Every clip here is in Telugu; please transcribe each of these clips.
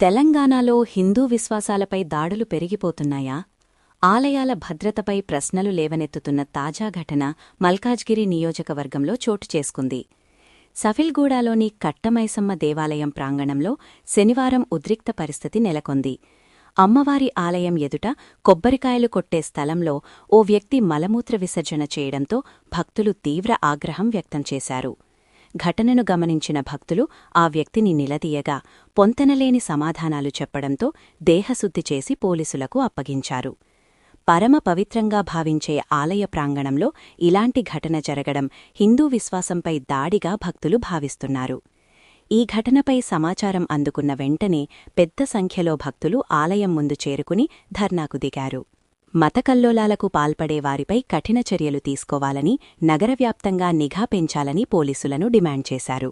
తెలంగాణలో హిందూ విశ్వాసాలపై దాడులు పెరిగిపోతున్నాయా? ఆలయాల భద్రతపై ప్రశ్నలు లేవనెత్తుతున్న తాజా ఘటన మల్కాజ్గిరి నియోజకవర్గంలో చోటు చేసుకుంది. సఫిల్గూడాలోని కట్టమైసమ్మ దేవాలయం ప్రాంగణంలో శనివారం ఉద్రిక్త పరిస్థితి నెలకొంది. అమ్మవారి ఆలయం ఎదుట కొబ్బరికాయలు కొట్టే స్థలంలో ఓ వ్యక్తి మలమూత్ర విసర్జన చేయడంతో భక్తులు తీవ్ర ఆగ్రహం వ్యక్తం చేశారు. ఘటనను గమనించిన భక్తులు ఆ వ్యక్తిని నిలదీయగా పొంతనలేని సమాధానాలు చెప్పడంతో దేహశుద్ధి చేసి పోలీసులకు అప్పగించారు. పరమ పవిత్రంగా భావించే ఆలయ ప్రాంగణంలో ఇలాంటి ఘటన జరగడం హిందూ విశ్వాసంపై దాడిగా భక్తులు భావిస్తున్నారు. ఈ ఘటనపై సమాచారం అందుకున్న వెంటనే పెద్ద సంఖ్యలో భక్తులు ఆలయం ముందు చేరుకుని ధర్నాకు దిగారు. మతకల్లోలాలకు పాల్పడే వారిపై కఠిన చర్యలు తీసుకోవాలని నగరవ్యాప్తంగా నిఘా పెంచాలని పోలీసులను డిమాండ్ చేశారు.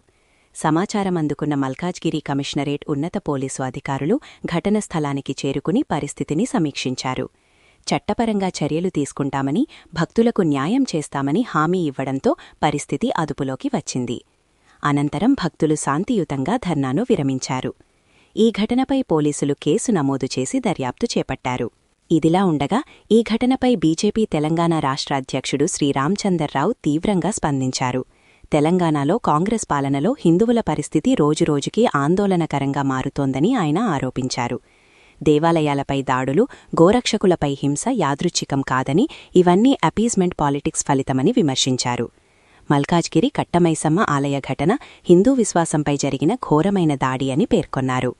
సమాచారం అందుకున్న మల్కాజ్గిరి కమిషనరేట్ ఉన్నత పోలీసు అధికారులు ఘటన స్థలానికి చేరుకుని పరిస్థితిని సమీక్షించారు. చట్టపరంగా చర్యలు తీసుకుంటామని భక్తులకు న్యాయం చేస్తామని హామీ ఇవ్వడంతో పరిస్థితి అదుపులోకి వచ్చింది. అనంతరం భక్తులు శాంతియుతంగా ధర్నాను విరమించారు. ఈ ఘటనపై పోలీసులు కేసు నమోదు చేసి దర్యాప్తు చేపట్టారు. ఇదిలా ఉండగా ఈ ఘటనపై బీజేపీ తెలంగాణ రాష్ట్ర అధ్యక్షుడు శ్రీ రామచందర్రావు తీవ్రంగా స్పందించారు. తెలంగాణలో కాంగ్రెస్ పాలనలో హిందువుల పరిస్థితి రోజురోజుకి ఆందోళనకరంగా మారుతోందని ఆయన ఆరోపించారు. దేవాలయాలపై దాడులు గోరక్షకులపై హింస యాదృచ్ఛికం కాదని ఇవన్నీ అపీజ్మెంట్ పాలిటిక్స్ ఫలితమని విమర్శించారు. మల్కాజ్గిరి కట్టమైసమ్మ ఆలయ ఘటన హిందూ విశ్వాసంపై జరిగిన ఘోరమైన దాడి అని పేర్కొన్నారు.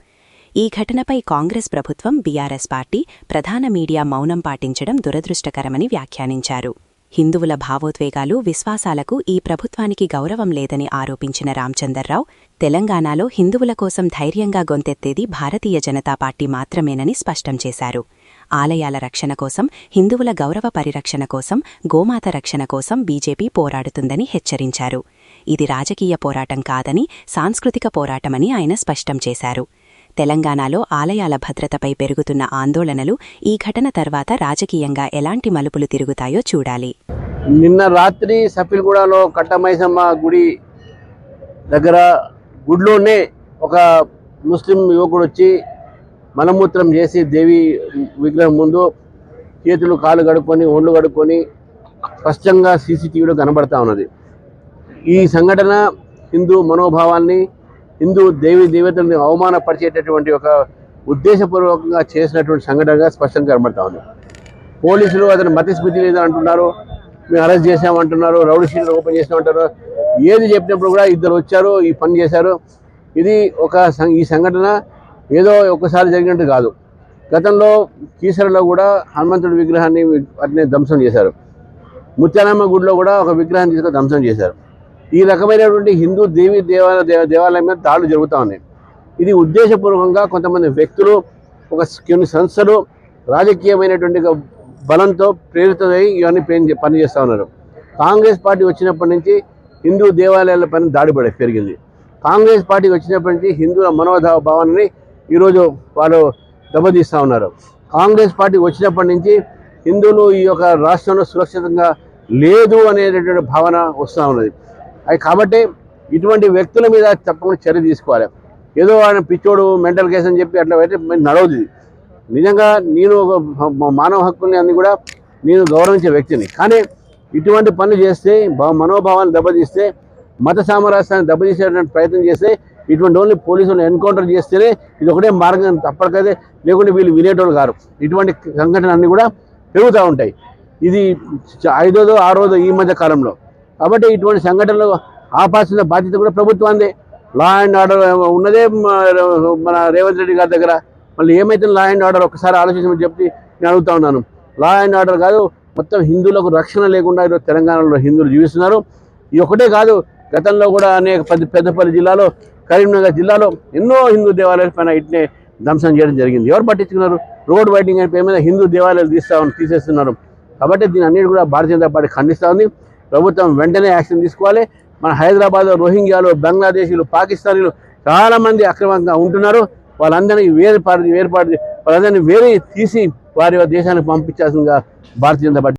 ఈ ఘటనపై కాంగ్రెస్ ప్రభుత్వం బీఆర్ఎస్ పార్టీ ప్రధాన మీడియా మౌనం పాటించడం దురదృష్టకరమని వ్యాఖ్యానించారు. హిందువుల భావోద్వేగాలు విశ్వాసాలకు ఈ ప్రభుత్వానికి గౌరవం లేదని ఆరోపించిన రామచందర్రావు తెలంగాణలో హిందువుల కోసం ధైర్యంగా గొంతెత్తేది భారతీయ జనతా పార్టీ మాత్రమేనని స్పష్టం చేశారు. ఆలయాల రక్షణ కోసం హిందువుల గౌరవ పరిరక్షణ కోసం గోమాత రక్షణ కోసం బీజేపీ పోరాడుతుందని హెచ్చరించారు. ఇది రాజకీయ పోరాటం కాదని సాంస్కృతిక పోరాటమని ఆయన స్పష్టం చేశారు. తెలంగాణలో ఆలయాల భద్రతపై పెరుగుతున్న ఆందోళనలు ఈ ఘటన తర్వాత రాజకీయంగా ఎలాంటి మలుపులు తిరుగుతాయో చూడాలి. నిన్న రాత్రి సఫిల్గూడలో కట్టమైసమ్మ గుడి దగ్గర గుడిలోనే ఒక ముస్లిం యువకుడు వచ్చి మలమూత్రం చేసి దేవి విగ్రహం ముందు చేతులు కాలు కడుక్కొని ఒళ్ళు కడుక్కొని స్పష్టంగా సీసీటీవీలో కనబడతా ఉన్నది. ఈ సంఘటన హిందూ మనోభావాల్ని హిందూ దేవి దేవతల్ని అవమానపరిచేటటువంటి ఒక ఉద్దేశపూర్వకంగా చేసినటువంటి సంఘటనగా స్పష్టంగా కనబడతా ఉంది. పోలీసులు అతను మతిస్మృతి లేదని అంటున్నారు మేము అరెస్ట్ చేసామంటున్నారు రౌడీ షీట్లు ఓపెన్ చేసామంటారు ఏది చెప్పినప్పుడు కూడా ఇద్దరు వచ్చారు ఈ పని చేశారు. ఇది ఒక ఈ సంఘటన ఏదో ఒకసారి జరిగినట్టు కాదు. గతంలో కీసరలో కూడా హనుమంతుడి విగ్రహాన్ని వాటిని ధ్వంసం చేశారు. ముత్యాలమ్మ గుడిలో కూడా ఒక విగ్రహాన్ని తీసుకొని ధ్వంసం చేశారు. ఈ రకమైనటువంటి హిందూ దేవి దేవాలయ దేవాలయం మీద దాడులు జరుగుతూ ఉన్నాయి. ఇది ఉద్దేశపూర్వకంగా కొంతమంది వ్యక్తులు ఒక కొన్ని సంస్థలు రాజకీయమైనటువంటి బలంతో ప్రేరితమై ఇవన్నీ పని చేస్తూ ఉన్నారు. కాంగ్రెస్ పార్టీ వచ్చినప్పటి నుంచి హిందూ దేవాలయాల పైన దాడి పడే పెరిగింది. కాంగ్రెస్ పార్టీ వచ్చినప్పటి నుంచి హిందువుల మనోభావ భావాన్ని ఈరోజు వాళ్ళు దెబ్బతీస్తూ ఉన్నారు. కాంగ్రెస్ పార్టీ వచ్చినప్పటి నుంచి హిందువులు ఈ యొక్క రాష్ట్రంలో సురక్షితంగా లేదు అనేటటువంటి భావన వస్తూ ఉన్నది. అది కాబట్టి ఇటువంటి వ్యక్తుల మీద తప్పకుండా చర్య తీసుకోవాలి. ఏదో ఆయన పిచ్చోడు మెంటల్ కేసు అని చెప్పి అట్లా అయితే నడవదు నిజంగా నేను ఒక మానవ హక్కుల్ని అన్ని కూడా నేను గౌరవించే వ్యక్తిని. కానీ ఇటువంటి పనులు చేస్తే మనోభావాన్ని దెబ్బతీస్తే మత సామరస్యాన్ని దెబ్బతీసేటువంటి ప్రయత్నం చేస్తే ఇటువంటి ఓన్లీ పోలీసులు ఎన్కౌంటర్ చేస్తేనే ఇది ఒకటే మార్గం తప్పటికైతే లేకుంటే వీళ్ళు వినేటోళ్ళు కారు. ఇటువంటి సంఘటన అన్నీ కూడా పెరుగుతూ ఉంటాయి. ఇది ఐదోదో ఆరోదో ఈ మధ్య కాలంలో. కాబట్టి ఇటువంటి సంఘటనలు ఆపాల్సిన బాధ్యత కూడా ప్రభుత్వాన్ని లా అండ్ ఆర్డర్ ఉన్నదే మన రేవంత్ రెడ్డి గారి దగ్గర. మళ్ళీ ఏమైతే లా అండ్ ఆర్డర్ ఒకసారి ఆలోచించమని చెప్పి నేను అడుగుతా ఉన్నాను. లా అండ్ ఆర్డర్ కాదు మొత్తం హిందువులకు రక్షణ లేకుండా ఈరోజు తెలంగాణలో హిందువులు జీవిస్తున్నారు. ఇది ఒకటే కాదు గతంలో కూడా అనేక పెద్ద పెద్దపల్లి జిల్లాలో కరీంనగర్ జిల్లాలో ఎన్నో హిందూ దేవాలయాల పైన ఇట్నే ధ్వంసం చేయడం జరిగింది. ఎవరు పట్టించుకున్నారు? రోడ్ వైడింగ్ అని పేరు మీద హిందూ దేవాలయాలు తీస్తా తీసేస్తున్నారు. కాబట్టి దీని అన్నిటి కూడా భారతీయ జనతా పార్టీ ఖండిస్తూ ఉంది. ప్రభుత్వం వెంటనే యాక్షన్ తీసుకోవాలి. మన హైదరాబాద్ రోహింగ్యాలు బంగ్లాదేశీలు పాకిస్తానీలు చాలామంది అక్రమంగా ఉంటున్నారు. వాళ్ళందరినీ వేరుపాటి వేరుపాటి వాళ్ళందరినీ వేరే తీసి వారి దేశానికి పంపించాల్సిందిగా భారతీయ జనతా పార్టీ